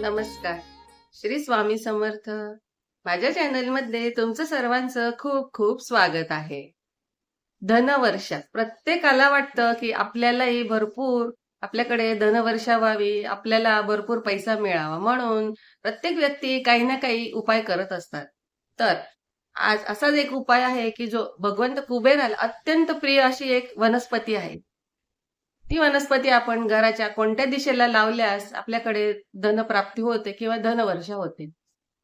नमस्कार. श्री स्वामी समर्थ. माझ्या चॅनलमध्ये तुमचं सर्वांचं खूप खूप स्वागत आहे. धनवर्षात प्रत्येकाला वाटतं की आपल्यालाही भरपूर आपल्याकडे धनवर्षा व्हावी आपल्याला भरपूर पैसा मिळावा म्हणून प्रत्येक व्यक्ती काही ना काही उपाय करत असतात. तर आज असाच एक उपाय आहे की जो भगवंत कुबेराला अत्यंत प्रिय अशी एक वनस्पती आहे. ती वनस्पती आपण घराच्या कोणत्या दिशेला लावल्यास आपल्याकडे धनप्राप्ती होते किंवा धनवर्षा होते?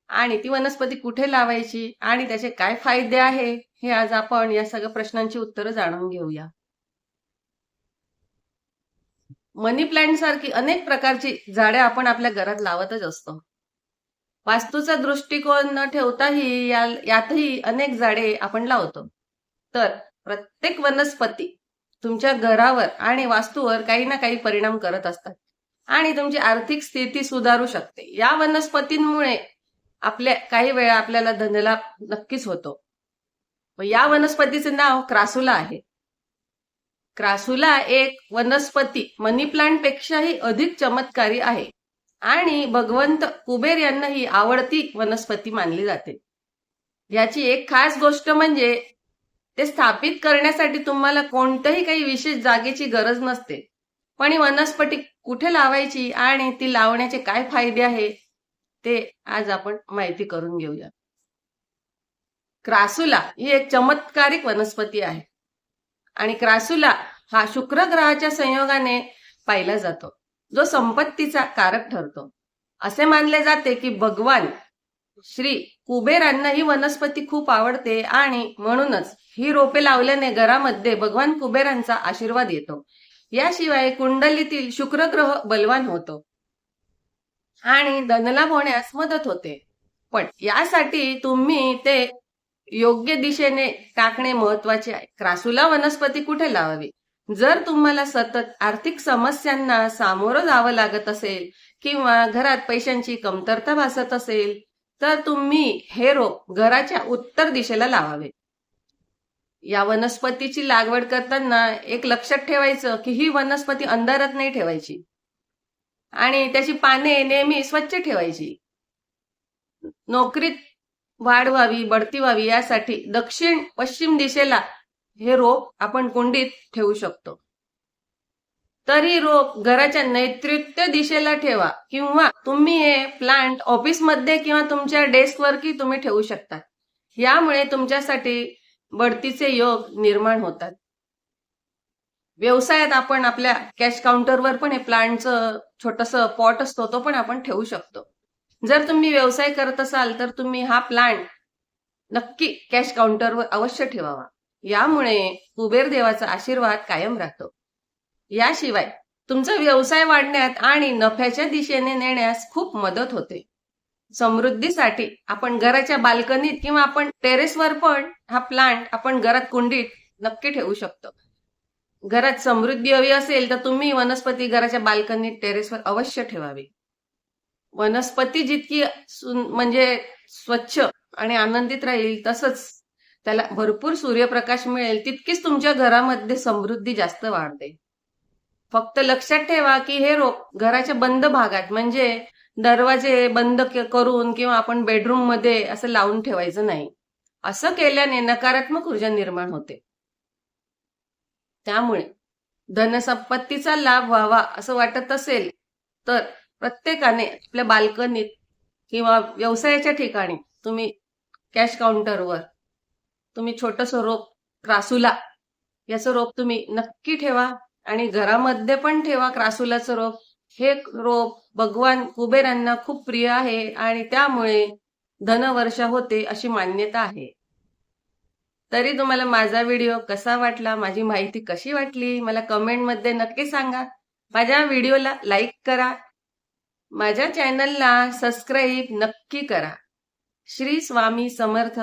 आणि ती वनस्पती कुठे लावायची आणि त्याचे काय फायदे आहे? हे आज आपण या सगळ्या प्रश्नांची उत्तरं जाणून घेऊया. मनी प्लांट सारखी अनेक प्रकारची झाडे आपण आपल्या घरात लावतच असतो. वास्तूचा दृष्टिकोन न ठेवताही यातही अनेक झाडे आपण लावतो. तर प्रत्येक वनस्पती तुमच्या घरावर आणि वास्तूवर काही ना काही परिणाम करत असतात. आणि तुमची आर्थिक स्थिती सुधारू शकते. या वनस्पतींमुळे आपल्या काही वेळा आपल्याला धनलाभ नक्कीच होतो. या वनस्पतीचे नाव क्रासुला आहे. क्रासुला एक वनस्पती मनी प्लांट पेक्षाही अधिक चमत्कारी आहे. आणि भगवंत कुबेर यांना ही आवडती वनस्पती मानली जाते. याची एक खास गोष्ट म्हणजे ते स्थापित करण्यासाठी तुम्हाला कोणत्याही काही विशेष जागेची गरज नसते. पण ही वनस्पती कुठे लावायची आणि ती लावण्याचे काय फायदे आहे ते आज आपण माहिती करून घेऊया. क्रासुला ही एक चमत्कारिक वनस्पती आहे आणि क्रासुला हा शुक्र ग्रहाच्या संयोगाने पाहिला जातो जो संपत्तीचा कारक ठरतो. असे मानले जाते की भगवान श्री कुबेरांना ही वनस्पती खूप आवडते आणि म्हणूनच ही रोपे लावल्याने घरामध्ये भगवान कुबेरांचा आशीर्वाद येतो. याशिवाय कुंडलीतील शुक्रग्रह बलवान होतो. आणि धनलाभ होण्यास मदत होते. पण यासाठी तुम्ही ते योग्य दिशेने टाकणे महत्त्वाचे आहे. क्रासुला वनस्पती कुठे लावावी? जर तुम्हाला सतत आर्थिक समस्यांना सामोरं जावं लागत असेल किंवा घरात पैशांची कमतरता भासत असेल तर तुम्ही हे रोप घराच्या उत्तर दिशेला लावावे. या वनस्पतीची लागवड करताना एक लक्षात ठेवायचं की ही वनस्पती अंधारात नाही ठेवायची. आणि त्याची पाने नेहमी स्वच्छ ठेवायची. नोकरीत वाढ व्हावी बढती व्हावी यासाठी दक्षिण पश्चिम दिशेला हे रोप आपण कुंडीत ठेवू शकतो. तरी रोप घराच्या नैतृत्व दिशेला ठेवा किंवा तुम्ही हे प्लांट ऑफिसमध्ये किंवा तुमच्या डेस्कवर की तुम्ही ठेवू शकता. यामुळे तुमच्यासाठी बढतीचे योग निर्माण होतात. व्यवसायात आपण आपल्या कॅश काउंटरवर पण हे प्लांटचं छोटस पॉट असतो तो पण आपण ठेवू शकतो. जर तुम्ही व्यवसाय करत असाल तर तुम्ही हा प्लांट नक्की कॅश काउंटरवर अवश्य ठेवावा. यामुळे कुबेर देवाचा आशीर्वाद कायम राहतो. याशिवाय तुमचा व्यवसाय वाढण्यात आणि नफ्याच्या दिशेने नेण्यास खूप मदत होते. समृद्धीसाठी आपण घराच्या बाल्कनीत किंवा आपण टेरेसवर पण हा प्लांट आपण घरात कुंडीत नक्की ठेवू शकतो. घरात समृद्धी हवी असेल तर तुम्ही वनस्पती घराच्या बाल्कनीत टेरेसवर अवश्य ठेवावी. वनस्पती जितकी म्हणजे स्वच्छ आणि आनंदित राहील तसंच त्याला भरपूर सूर्यप्रकाश मिळेल तितकीच तुमच्या घरामध्ये समृद्धी जास्त वाढते. फक्त लक्षात ठेवा की हे रोप घराच्या बंद भागात म्हणजे दरवाजे बंद करून किंवा आपण बेडरूममध्ये असं लावून ठेवायचं नाही. असं केल्याने नकारात्मक ऊर्जा निर्माण होते. त्यामुळे धनसंपत्तीचा लाभ व्हावा असं वाटत असेल तर प्रत्येकाने आपल्या बाल्कनीत किंवा व्यवसायाच्या ठिकाणी तुम्ही कॅश काउंटरवर तुम्ही छोटस रोप क्रासुला याचं रोप तुम्ही नक्की ठेवा. आणि घरामध्ये पण ठेवा क्रासुलाचं रोप. हे रोप भगवान कुबेरांना खूप प्रिय आहे आणि त्यामुळे धनवर्षा होते अशी मान्यता आहे. तरी तुम्हाला माझा व्हिडिओ कसा वाटला माझी माहिती कशी वाटली मला कमेंटमध्ये नक्की सांगा. माझ्या व्हिडिओला लाईक करा. माझ्या चॅनलला सबस्क्राईब नक्की करा. श्री स्वामी समर्थ.